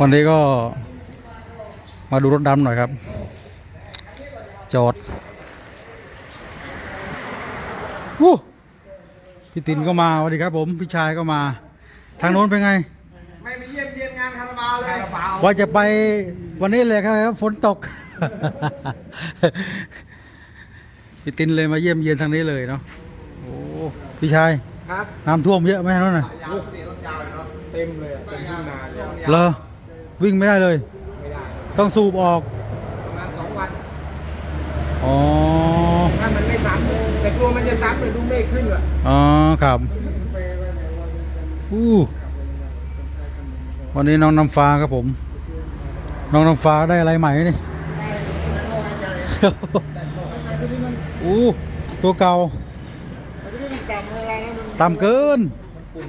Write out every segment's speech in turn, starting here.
วันนี้ก็มาดูรถดำหน่อยครับ จอดวู้พี่ตินก็มาสวัสดีครับ ผมพี่ชายก็มา ทางโน้นเป็นไง ไม่มาเยี่ยมเยียนงานคาราบาวเลยคาราบาวว่าจะไปวันนี้เลยครับฝนตก พี่ตินเลยมาเยี่ยมเยียนทางนี้เลยเนาะโอ้พี่ชายครับน้ำท่วมเยอะไหมนั่นน่ะยาวนี่รถยาวเลยเนาะเต็มเลยอะเต็มทุ่งนาเลยเลอ วิ่งไม่ได้เลย ไม่ได้ต้องสูบออก ประมาณสองวัน อ๋อ ถ้ามันไม่ซ้ำแต่กลัวมันจะซ้ำเลยดูเมฆขึ้นว่ะอ๋อ ครับ อู้วันนี้น้องน้ำฟ้าครับผม น้องน้ำฟ้าได้อะไรใหม่นี่ อู้ตัวเก่าต่ำเกิน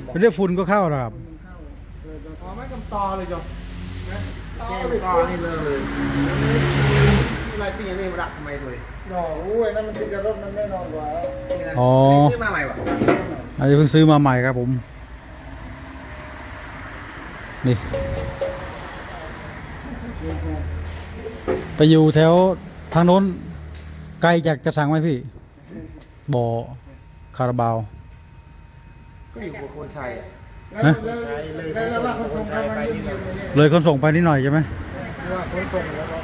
เป็นเรื่องฝุ่นก็เข้านะครับอ๋อไม่กำตอเลยจ้ะต่อเลยต่อนี่เลยอะไรที่ยังนี่มาดักทำไมด้วยหน่อรู้ไอ้นั่นมันติดกับรถมันแน่นอนกว่านี่นะอ๋อ นี่ซื้อมาใหม่วะอันนี้เพิ่งซื้อมาใหม่ครับผม นี่ ไปอยู่แถวทางโน้น ไกลจากกระสังไหมพี่บ่อคาราบาวก็อยู่กับคนไทยอะ แล้วแล้วแล้วแล้วว่าคนส่งเข้ามาเยี่ยมเยียนมาเยี่ยมเลยคนส่งไปนิดหน่อยใช่ไหมว่าขนส่งแล้วก็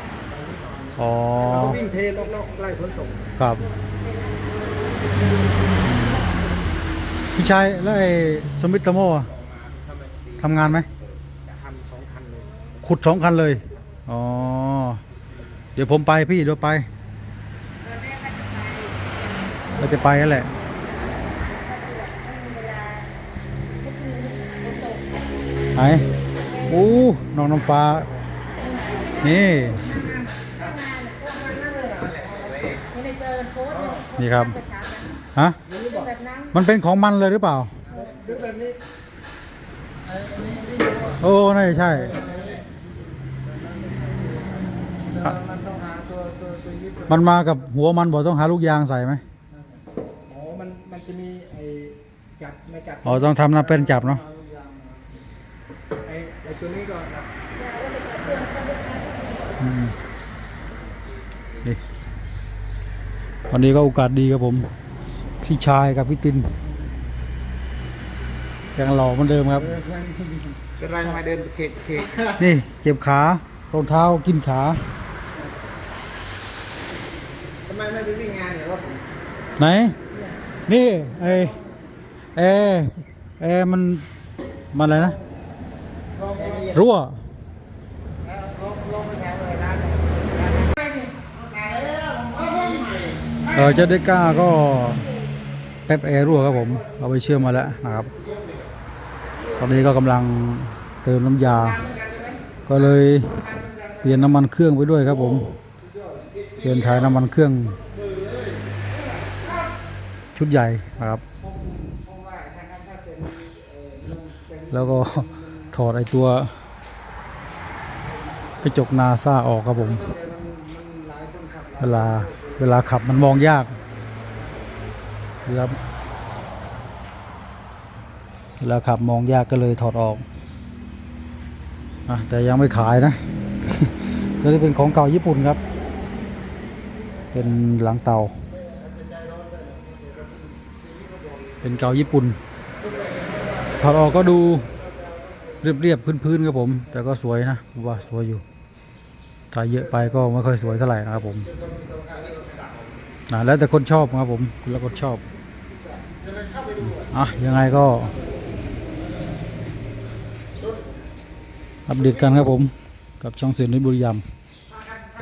อ๋อเราวิ่งเทนอกๆไล่ขนส่งครับพี่ชายแล้วไอ้สมิธโมอะทำงานไหม จะทำสองคันเลยขุดสองคันเลย อ๋อ เดี๋ยวผมไปพี่เดี๋ยวไป เราจะไปกันแหละ ไหนอู้น้องน้ำฟ้า นี่ไม่ได้เจอโค้ดเลยนี่ครับไปถามนะฮะแบบนั้นมันเป็นของมันเลยหรือเปล่าดูแบบนี้โอ้น่าจะใช่มันต้องหาตัวตัวตัวยึดมันมากับหัวมันบอกต้องหาลูกยางใส่ไหมอ๋อ มัน มันจะมีไอ้จับไม่จับ อ๋อ ต้องทำหน้าเป็นจับเนาะไอ้ไอ้ ตัวนี้ก็ครับอืมนี่วันนี้ก็โอกาสดีครับผม พี่ชายกับพี่ตินยังหล่อเหมือนเดิมครับ เป็นไรทำไมเดินเขกเขกนี่เจ็บขารองเท้ากินขาทำไมไม่ไปวิ่งงานเนี่ยรถผมไหน นี่ไอแอร์แอร์มันมันอะไรนะลองลอง รั่วลองลองไปถามอะไรร้านไหนเออเจ้าเดก้าก็แป๊บแอร์รั่วครับผม เราไปเชื่อมมาแล้วนะครับ ตอนนี้ก็กำลังเติมน้ำยา ก็เลยเปลี่ยนน้ำมันเครื่องไปด้วยครับผม เปลี่ยนถ่ายน้ำมันเครื่อง ชุดใหญ่นะครับ แล้วก็ถอดไอตัว กระจกนาซาออกครับผม เวลาเวลาขับมันมองยากเวลาเวลาขับมองยากก็เลยถอดออกอะแต่ยังไม่ขายนะตัวนี้เป็นของเก่าญี่ปุ่นครับ เป็นหลังเตา เป็นเก่าญี่ปุ่นถอดออกก็ดูเรียบๆพื้นๆครับผม แต่ก็สวยนะว่าสวยอยู่ ถ้าเยอะไปก็ไม่ค่อยสวยเท่าไหร่นะครับผมนะแล้วแต่คนชอบครับผมแล้วคนชอบอะยังไงก็อัปเดตกันครับผมกับช่องเสียงนิบุรีรัมย์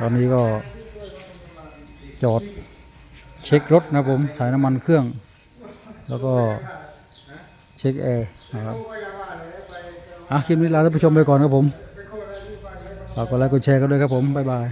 ตอนนี้ก็จอดเช็ครถนะครับผมถ่ายน้ำมันเครื่อง แล้วก็เช็คแอร์นะครับอะคลิปนี้ลาท่านผู้ชมไปก่อนครับผม ฝากกดไลค์กดแชร์กันด้วยครับผมบ๊ายบาย